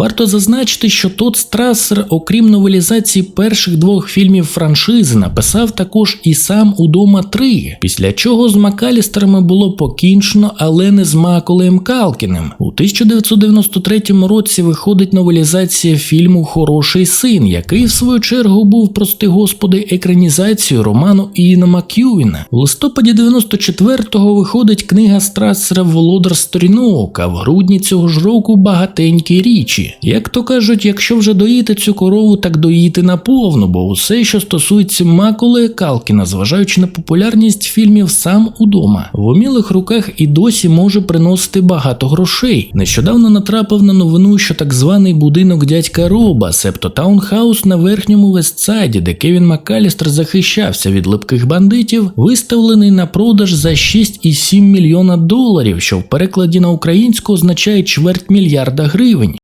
Варто зазначити, що Тодд Страссер, окрім новелізації перших двох фільмів франшизи, написав також і сам удома 3, після чого з Макалістерами було покінчено, але не з Маколеєм Калкіним. У 1993 році виходить новелізація фільму Хороший син, який в свою чергу був, прости господи, екранізацією роману Іна Мак'юїна. У листопаді 94-го виходить книга Страссера Володар Сторінок, а в грудні цього ж року багатенькі річі. Як то кажуть, якщо вже доїти цю корову, так доїти наповну, бо усе, що стосується Маколея Калкіна, зважаючи на популярність фільмів сам удома, в умілих руках і досі може приносити багато грошей. Нещодавно натрапив на новину, що так званий будинок дядька Роба, себто таунхаус на верхньому Вестсайді, де Кевін Маккалістер захищався від липких бандитів, виставлений на продаж за 6,7 мільйона доларів, що в перекладі на українську означає чверть мільярда гривень.